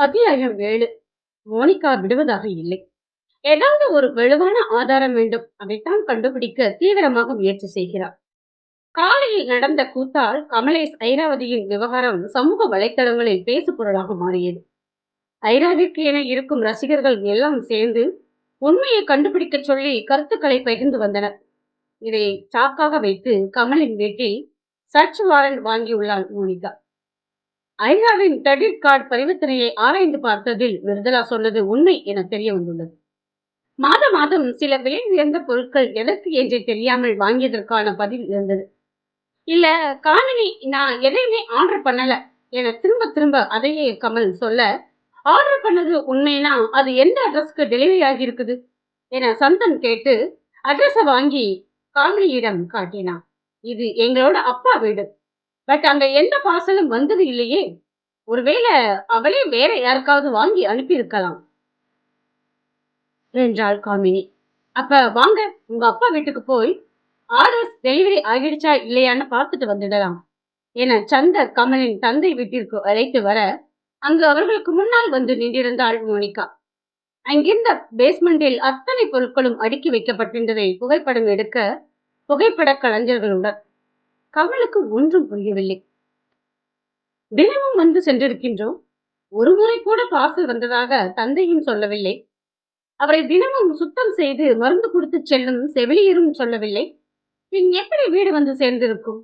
அத்தியாயம் ஏழு. மோனிகா விடுவதாக இல்லை. ஏதாவது ஒரு வலுவான ஆதாரம் வேண்டும். அதைத்தான் கண்டுபிடிக்க தீவிரமாக முயற்சி செய்கிறார். காலையில் நடந்த கூத்தால் கமலேஷ் ஐராவதியின் விவகாரம் சமூக வலைத்தளங்களில் பேசு பொருளாக மாறியது. ஐராவிற்கு என இருக்கும் ரசிகர்கள் எல்லாம் சேர்ந்து உண்மையை கண்டுபிடிக்க சொல்லி கருத்துக்களை பகிர்ந்து வந்தனர். இதை சாக்காக வைத்து கமலின் வீட்டில் சர்ச் வாரண்ட் வாங்கியுள்ளாள் மோனிகா. ஐராவின் கிரெடிட் கார்டு பரிவர்த்தனையை ஆராய்ந்து பார்த்ததில் விருதலா சொன்னது உண்மை என தெரிய வந்துள்ளது. மாத மாதம் சில விலை உயர்ந்த பொருட்கள் எதற்கு என்று தெரியாமல் வாங்கியதற்கான பதில் இருந்தது. இல்ல காமினி நான் எதையுமே ஆர்டர் பண்ணல என திரும்ப திரும்ப அதையே கமல் சொல்ல ஆர்டர் பண்ணது உண்மைனா அது எந்த அட்ரஸ்க்கு டெலிவரி ஆகியிருக்குது? என சந்தன் கேட்டு அட்ரஸை வாங்கி காமினியிடம் காட்டினான். இது எங்களோட அப்பா வீடு. பட் அங்க எந்த பார்சலும் வந்தது இல்லையே. ஒருவேளை அவளே வேற யாருக்காவது வாங்கி அனுப்பியிருக்கலாம். என்றாள் காமினி. அப்ப வாங்க உங்க அப்பா வீட்டுக்கு போய் ஆர்டர்ஸ் டெலிவரி ஆகிடுச்சா இல்லையான்னு பார்த்துட்டு வந்துடலாம். என சந்தர் கமலின் தந்தை வீட்டிற்கு அழைத்து வர அங்கு அவர்களுக்கு முன்னால் வந்து நின்றிருந்தாள் மோனிகா. அங்கிருந்த பேஸ்மெண்டில் அத்தனை பொருட்களும் அடுக்கி வைக்கப்பட்டிருந்ததை புகைப்படம் எடுக்க புகைப்பட கலைஞர்களுடன் கமலுக்கு ஒன்றும் புரியவில்லை. தினமும் வந்து சென்றிருக்கின்றோம். ஒரு முறை கூட பார்சல் வந்ததாக தந்தையும் சொல்லவில்லை. அவரை தினமும் சுத்தம் செய்து மருந்து கொடுத்து செல்லும் செவிலியரும் சொல்லவில்லை. பின் எப்படி வீடு வந்து சேர்ந்திருக்கும்?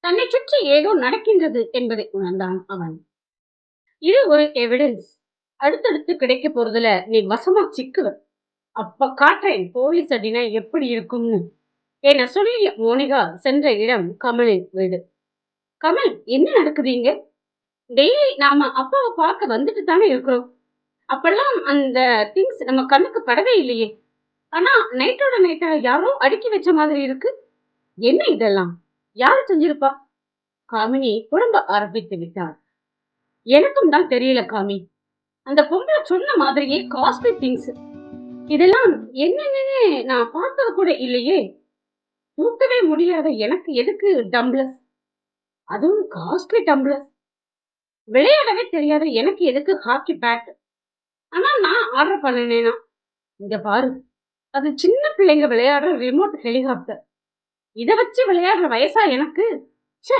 தன்னை சுற்றி ஏதோ நடக்கின்றது என்பதை உணர்ந்தான் அவன். இது ஒரு எவிடன்ஸ் அடுத்தடுத்து கிடைக்க போறதுல நீ வசமா சிக்குவ. அப்ப காட்டுறேன் போலீஸ் அடினா எப்படி இருக்கும்னு. என சொல்லிய மோனிகா சென்ற இடம் கமலின் வீடு. கமல் என்ன நடக்குதுங்க டெய்லி நாம அப்பாவை பார்க்க வந்துட்டு தானே இருக்கிறோம். அப்பெல்லாம் அந்த திங்ஸ் நம்ம கண்ணுக்கு படவே இல்லையே. ஆனா நைட்டோட நைட்டா யாரோ அடுக்கி வச்ச மாதிரி இருக்கு. என்ன இதெல்லாம்? யாரு செஞ்சிருப்பா? காமினி குடும்ப ஆரம்பித்து விட்டார் எனக்கும் தான் தெரியல காமி. அந்த பொம்பளை சொன்ன மாதிரியே காஸ்ட்லி திங்ஸ் இதெல்லாம் என்னென்னு நான் பார்த்தது கூட இல்லையே. தூக்கவே முடியாத எனக்கு எதுக்கு டம்ளர்ஸ் அதுவும் காஸ்ட்லி டம்ளர்ஸ் விளையாடவே தெரியாத எனக்கு எதுக்கு ஹாக்கி பேட் ஆனா நான் ஆர்டர் பண்ணினேனா. இங்க பாரு அது சின்ன பிள்ளைங்க விளையாடுற ரிமோட் ஹெலிகாப்டர் இதை வச்சு விளையாடுற வயசா எனக்கு? ச்சே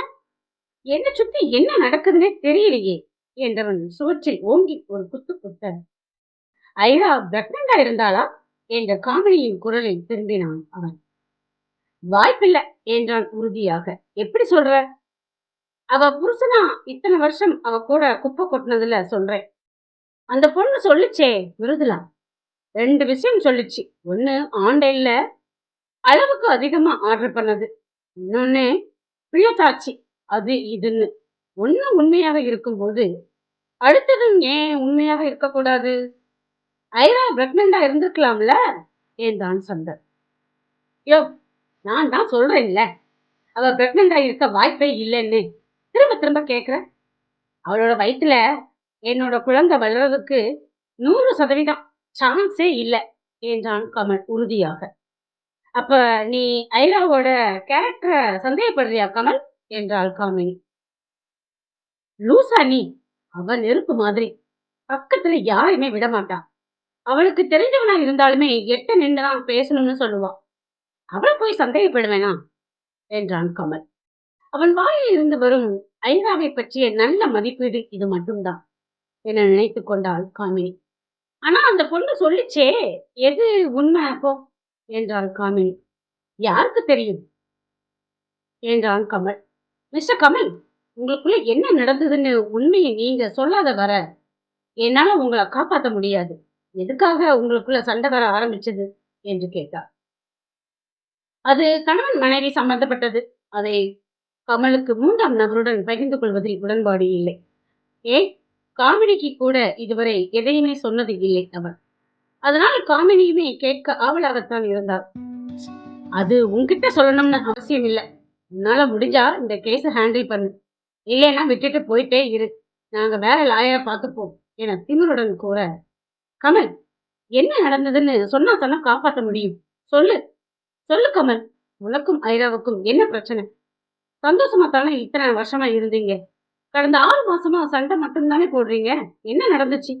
என்ன சுத்தி என்ன நடக்குதுன்னே தெரியலையே என்றவன் சுவற்றில் ஓங்கி ஒரு குத்து குத்த ஐரா பிரக்னண்டா இருந்தாளா? என்ற காமெடியின் குரலில் திரும்பினான் அவன். வாய்ப்பில்லை என்றான் உறுதியாக. எப்படி சொல்ற? அவ புருஷனா? இத்தனை வருஷம் அவ கூட குப்பை கொட்டினதுல சொல்றேன். அந்த பொண்ணு சொல்லிச்சே விருதுலா ரெண்டு விஷயம் சொல்லுச்சு. ஒண்ணு ஆன்லைன்ல அளவுக்கு அதிகமா ஆர்டர் பண்ணது. இன்னொன்னு பிரியத்தாச்சு அது இதுன்னு. ஒண்ணு உண்மையாக இருக்கும்போது அடுத்ததும் ஏன் உண்மையாக இருக்கக்கூடாது? ஐரா பிரெக்னண்டா இருந்திருக்கலாம்ல? என்றான் சந்தர் யோ நான் தான் சொல்றேன்ல. அவ பிரெக்னண்டா இருக்க வாய்ப்பே இல்லைன்னு. திரும்ப திரும்ப கேட்குற அவளோட வயிற்றுல என்னோட குழந்தை வளர்றதுக்கு நூறு சதவீதம் சான்ஸே இல்லை என்றான் கமல் உறுதியாக. அப்ப நீ ஐராவோட கேரக்டரை சந்தேகப்படுறியா கமல்? என்றாள் காமினி. லூசா நீ. அவ நெருப்பு மாதிரி. பக்கத்துல யாரையுமே விட மாட்டான் அவளுக்கு தெரிஞ்சவனா இருந்தாலுமே எட்ட நின்றுதான் பேசணும்னு சொல்லுவான். அவளை போய் சந்தேகப்படுவேனா? என்றான் கமல். அவன் வாயில் இருந்து வரும் ஐராவை பற்றிய நல்ல மதிப்பீடு இது மட்டும்தான் என நினைத்து கொண்டாள் காமினி. ஆனா அந்த பொண்ணு சொல்லிச்சே. எது உண்மை அப்போ? என்றாள் காமினி. யாருக்கு தெரியும்? என்றான் கமல். மிஸ்டர் கமல் உங்களுக்குள்ள என்ன நடந்ததுன்னு உண்மையை நீங்க சொல்லாத வர என்னால உங்களை காப்பாற்ற முடியாது. எதுக்காக உங்களுக்குள்ள சண்டை வர ஆரம்பிச்சது? என்று கேட்டார் அது கணவன் மனைவி சம்பந்தப்பட்டது. அதை கமலுக்கு மூன்றாம் நபருடன் பகிர்ந்து கொள்வதில் உடன்பாடு இல்லை. ஏன் காமெடிக்கு கூட இதுவரை எதையுமே சொன்னது இல்லை அவர் அதனால் காமெடியுமே கேட்க ஆவலாகத்தான் இருந்தார் அது உன்கிட்ட சொல்லணும்னு அவசியம் இல்லை. உன்னால முடிஞ்சா இந்த கேஸை ஹேண்டில் பண்ணு. இல்லைன்னா விட்டுட்டு போயிட்டே இரு. நாங்க வேற லாயரை பார்த்துப்போம் என திமிருடன் கூற கமல் என்ன நடந்ததுன்னு சொன்னா தானே காப்பாற்ற முடியும்? சொல்லு. சொல்லு கமல். உனக்கும் ஐராவுக்கும் என்ன பிரச்சனை? சந்தோஷமா தானே இத்தனை வருஷமா இருந்தீங்க? கடந்த ஆறு மாசமா சண்டை மட்டும்தானே போடுறீங்க? என்ன நடந்துச்சு?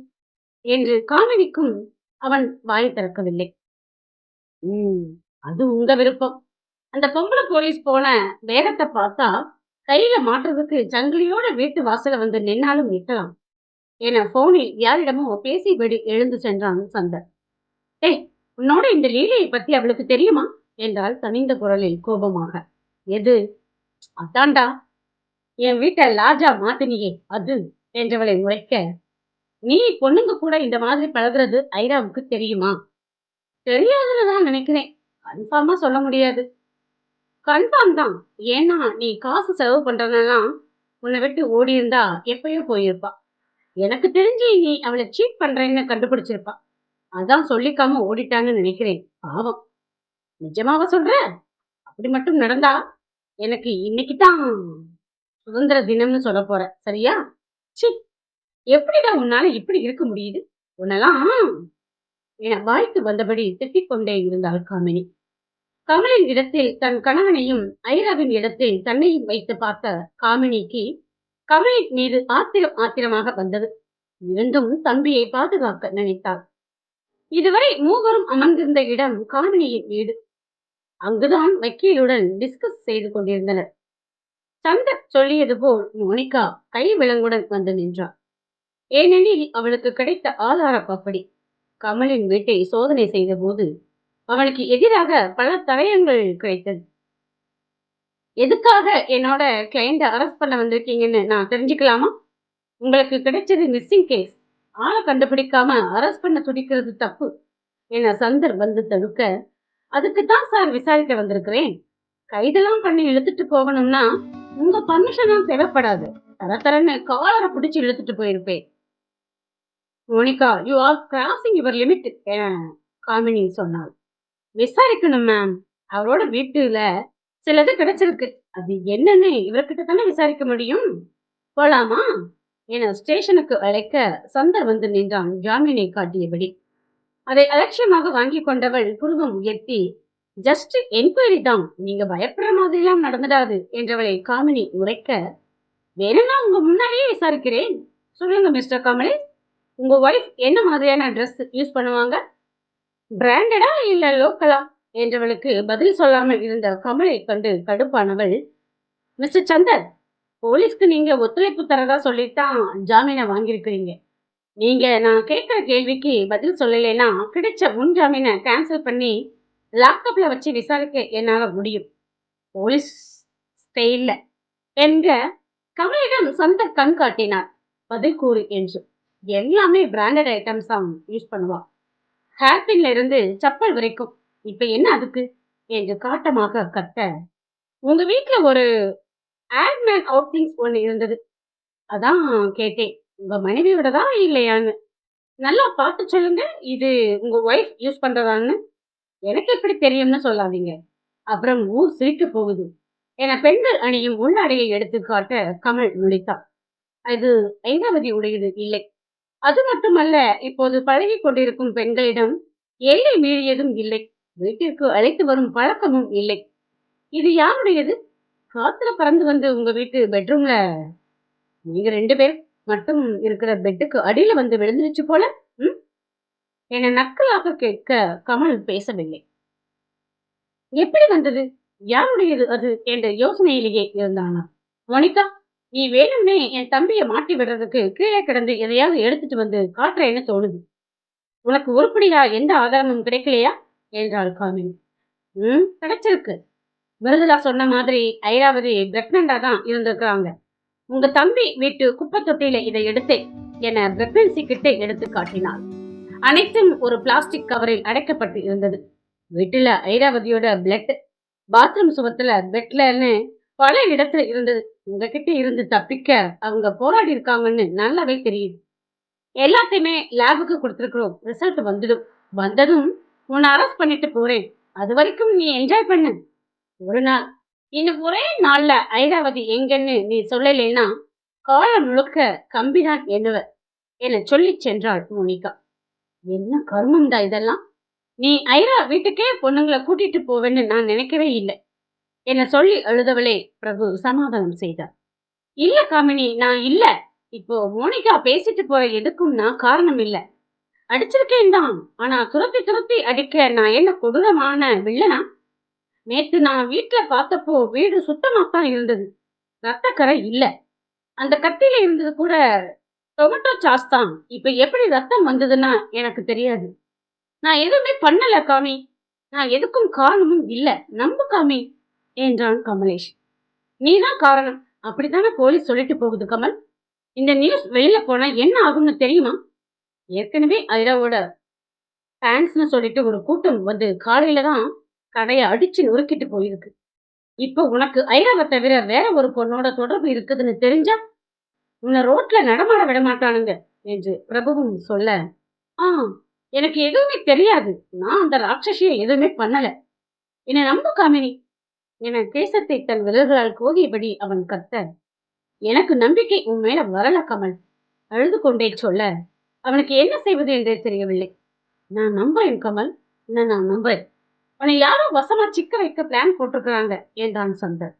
என்று காமினிக்கும் அவன் வாய் திறக்கவில்லை. உம் அது உங்க விருப்பம். அந்த பொம்பளை போலீஸ் போன வேகத்தை பார்த்தா கையில மாட்டுறதுக்கு சங்கிலியோட வீட்டு வாசல வந்து நின்னாலும் நிற்கலாம் என போனில் யாரிடமோ பேசிபடி எழுந்து சென்றான் சந்தர் டேய் உன்னோட இந்த லீலையை பத்தி அவளுக்கு தெரியுமா? என்றாள் தனிந்த குரலில் கோபமாக. எது? அதான்டா. என் வீட்டை லாஜா மாத்தினியே அது என்றவளை உரைக்க நீ பொண்ணுங்க கூட இந்த மாதிரி பழகுறது ஐராவுக்கு தெரியுமா? தெரியாதுன்னு தான் நினைக்கிறேன் கன்ஃபார்மா சொல்ல முடியாது. கன்ஃபார்ம் தான். ஏன்னா நீ காசு செலவு பண்றதெல்லாம் உன்னை விட்டு ஓடி இருந்தா எப்பயோ போயிருப்பா. எனக்கு தெரிஞ்சு நீ அவளை சீட் பண்றேன்னு கண்டுபிடிச்சிருப்பா. அதான் சொல்லிக்காம ஓடிட்டான்னு நினைக்கிறேன். பாவம். நிஜமாவா சொல்ற? அப்படி மட்டும் நடந்தா எனக்கு இன்னைக்கு தான் சுதந்திர தினம்னு சொல்ல போற. சரியா? சி எப்படிடா உன்னால இப்படி இருக்க முடியுது? உன்னெல்லாம் என வாய்க்கு வந்தபடி திட்டிக் கொண்டே இருந்தாள் காமினி. கமலின் இடத்தில் தன் கணவனையும் ஐராவின் இடத்தில் தன்னையும் வைத்து பார்த்த காமினிக்கு கமலின் மீது ஆத்திரம் ஆத்திரமாக வந்தது. இருந்தும் தம்பியை பாதுகாக்க நினைத்தாள். இதுவரை மூவரும் அமர்ந்திருந்த இடம் காமினியின் வீடு. அங்குதான் வக்கீலுடன் டிஸ்கஸ் செய்து கொண்டிருந்தனர். சந்தர் சொல்லியது போல் மோனிகா கை விலங்குடன் வந்து நின்றாள். ஏனெனில் அவளுக்கு கிடைத்த ஆதாரம் அப்படி. கமலின் வீட்டை சோதனை செய்த போது அவளுக்கு எதிராக பல தடயங்கள் கிடைத்தது. எதுக்காக என்னோட கிளைண்ட அரெஸ்ட் பண்ண வந்திருக்கீங்கன்னு நான் தெரிஞ்சுக்கலாமா? உங்களுக்கு கிடைச்சது மிஸ்ஸிங் கேஸ் ஆளை கண்டுபிடிக்காம அரெஸ்ட் பண்ண துடிக்கிறது தப்பு. என சந்தர் வந்து தடுக்க அதுக்கு தான் சார் விசாரிக்க வந்திருக்கிறேன். கைதெல்லாம் பண்ணி இழுத்துட்டு போகணும்னா உங்க பர்மிஷனும் தேவைப்படாது. தர தரன்னு காலரை பிடிச்சு இழுத்துட்டு போயிருப்பேன். Monica you are crossing your limit என காமினி சொன்னாள். விசாரிக்கணும் மேம் அவரோட வீட்டுல சிலது கிடைச்சிருக்கு. அது என்னன்னு இவர்கிட்ட தானே விசாரிக்க முடியும்? போலாமா? என ஸ்டேஷனுக்கு அழைக்க சந்தர் வந்து நின்றான். ஜாமீனை காட்டியபடி. அதை அலட்சியமாக வாங்கி கொண்டவள் புருவம் உயர்த்தி ஜஸ்ட் என்கொயரி தான். நீங்க பயப்படுற மாதிரிலாம் நடந்துடாது என்றவளை காமினி உரைக்க வேணும்னா உங்க முன்னாடியே விசாரிக்கிறேன். சொல்லுங்க மிஸ்டர் கமலேஷ் உங்க ஒய்ஃப் என்ன மாதிரியான ட்ரெஸ் யூஸ் பண்ணுவாங்க? பிராண்டடா இல்ல லோக்கலா என்றவளுக்கு பதில் சொல்லாமல் இருந்த கமலை கண்டு கடுப்பானவள் மிஸ்டர் சந்தர் போலீஸ்க்கு நீங்க ஒத்துழைப்பு தரதா சொல்லித்தான் ஜாமீனை வாங்கியிருக்கிறீங்க. நீங்க நான் கேட்குற கேள்விக்கு பதில் சொல்லலைன்னா கிடைச்ச முன்ஜாமீனை கேன்சல் பண்ணி லேப்டாப்ல வச்சு விசாரிக்க என்னால முடியும். போலீஸ் ஸ்டைல்ல என்க கமலிடம் சொந்த கண் காட்டினார். பதில் கூறு என்று. எல்லாமே பிராண்டட் ஐட்டம்ஸ் தான் யூஸ் பண்ணுவா. ஹேர்பின்ல இருந்து செப்பல் வரைக்கும். இப்ப என்ன அதுக்கு? என்று காட்டமாக கத்த. உங்க வீட்டுல ஒரு ஆட்மேன் அவுட்டிங்ஸ் ஒன்று இருந்தது. அதான் கேட்டேன். உங்க மனைவியோடதா இல்லையான்னு? நல்லா பார்த்து சொல்லுங்க. இது உங்க ஒய்ஃப் யூஸ் பண்றதான்னு எனக்கு எப்படி தெரியும்னு சொல்லாதீங்க. அப்புறம் ஊர் சிரிக்க போகுது. என பெண்கள் அணியும் உள்ளாடையை எடுத்து காட்ட கமல் நுழைத்தான் அது ஐந்தாவதி உடையது இல்லை. அது மட்டுமல்ல இப்போது பழகி கொண்டிருக்கும் பெண்களிடம் எல்லை மீறியதும் இல்லை. வீட்டிற்கு அழைத்து வரும் பழக்கமும் இல்லை. இது யாருடையது? காத்துல பறந்து வந்து உங்க வீட்டு பெட்ரூம்ல நீங்க ரெண்டு பேர் மட்டும் இருக்கிற பெட்டுக்கு அடியில் வந்து விழுந்துருச்சு போல ம்? என்னை நக்கலாக கேட்க கமல் பேசவில்லை. எப்படி வந்தது? யாருடையது அது? என்ற யோசனையிலேயே இருந்தானா? மோனிகா நீ வேணும்னே என் தம்பியை மாட்டி விடுறதுக்கு கீழே கிடந்து எதையாவது எடுத்துட்டு வந்து காட்டுறேன்னு தோணுது. உனக்கு உருப்படியா எந்த ஆதாரமும் கிடைக்கலையா? என்றாள் காமினி. ம் கிடைச்சிருக்கு. விருதுலா சொன்ன மாதிரி ஐராவதி பிரெக்னண்டா தான் இருந்திருக்கிறாங்க. உங்க தம்பி வீட்டு குப்பை தொட்டியில இதை எடுத்தேன் என பிரெக்னன்சி கிட்டே எடுத்து காட்டினாள் அனைத்தும் ஒரு பிளாஸ்டிக் கவரில் அடைக்கப்பட்டு இருந்தது. வீட்டுல ஐராவதியோட பிளட் பாத்ரூம் சுவத்துல பெட்லன்னு பல இடத்துல இருந்தது. உங்ககிட்ட இருந்து தப்பிக்க அவங்க போராடி இருக்காங்கன்னு நல்லாவே தெரியுது. எல்லாத்தையுமே லேபுக்கு கொடுத்துருக்குறோம். ரிசல்ட் வந்துடும். வந்ததும் உன்னை அரெஸ்ட் பண்ணிட்டு போறேன். அது வரைக்கும் நீ என்ஜாய் பண்ணு. ஒரு நாள் இன்னும் ஒரே நாள்ல ஐராவதி எங்கன்னு நீ சொல்லலைன்னா காலம் முழுக்க கம்பிதான் எண்ணுவ என சொல்லி சென்றாள் மோனிகா. என்ன கர்மம்டா இதெல்லாம்? நீ ஐரா வீட்டுக்கே பொண்ணுங்களை கூட்டிட்டு போவேன்னு நான் நினைக்கவே இல்லை என சொல்லி அழுதவளே பிரபு சமாதானம் செய்தார். இல்ல காமினி நான் இல்ல. இப்போ மோனிகா பேசிட்டு போய் எதுக்கும் நான் காரணம் இல்ல. அடிச்சிருக்கேன் தான் ஆனா துரத்தி துரத்தி அடிக்க நான் என்ன கொடூரமான வில்லனா? நேற்று நான் வீட்டுல பார்த்தப்போ வீடு சுத்தமாக தான் இருந்தது ரத்தக்கரை இல்லை. அந்த கத்தியில இருந்தது கூட டொமேட்டோ சாஸ் தான். இப்ப எப்படி ரத்தம் வந்ததுன்னா எனக்கு தெரியாது. நான் எதுவுமே பண்ணல காமி. நான் எதுக்கும் காரணமும் இல்லை. நம்பு காமி என்றான் கமலேஷ். நீதான் காரணம். அப்படித்தானே போலீஸ் சொல்லிட்டு போகுது கமல்? இந்த நியூஸ் வெளியில போனா என்ன ஆகும்னு தெரியுமா? ஏற்கனவே ஐராவோட ஃபேன்ஸ்னு சொல்லிட்டு ஒரு கூட்டம் வந்து காலையில தான் கடையை அடிச்சு நொறுக்கிட்டு போயிருக்கு. இப்போ உனக்கு ஐராவை தவிர வேற ஒரு பொண்ணோட தொடர்பு இருக்குதுன்னு தெரிஞ்சா உன்னை ரோட்ல நடமாட விட மாட்டானுங்க என்று பிரபுவும் சொல்ல ஆ எனக்கு எதுவுமே தெரியாது. நான் அந்த ராட்சசியை எதுவுமே பண்ணல. என்னை நம்பு காமினி. என தேசத்தை தன் விரல்களால் கோதியபடி அவன் கத்த எனக்கு நம்பிக்கை உன் மேல வரல கமல். அழுது கொண்டே சொல்ல அவனுக்கு என்ன செய்வது என்றே தெரியவில்லை. நான் நம்புறேன் கமல். என்ன நான் நம்புறேன்? உன்னை யாரோ வசமா சிக்க வைக்க பிளான் போட்டிருக்கிறாங்க என்றான் சந்தர்.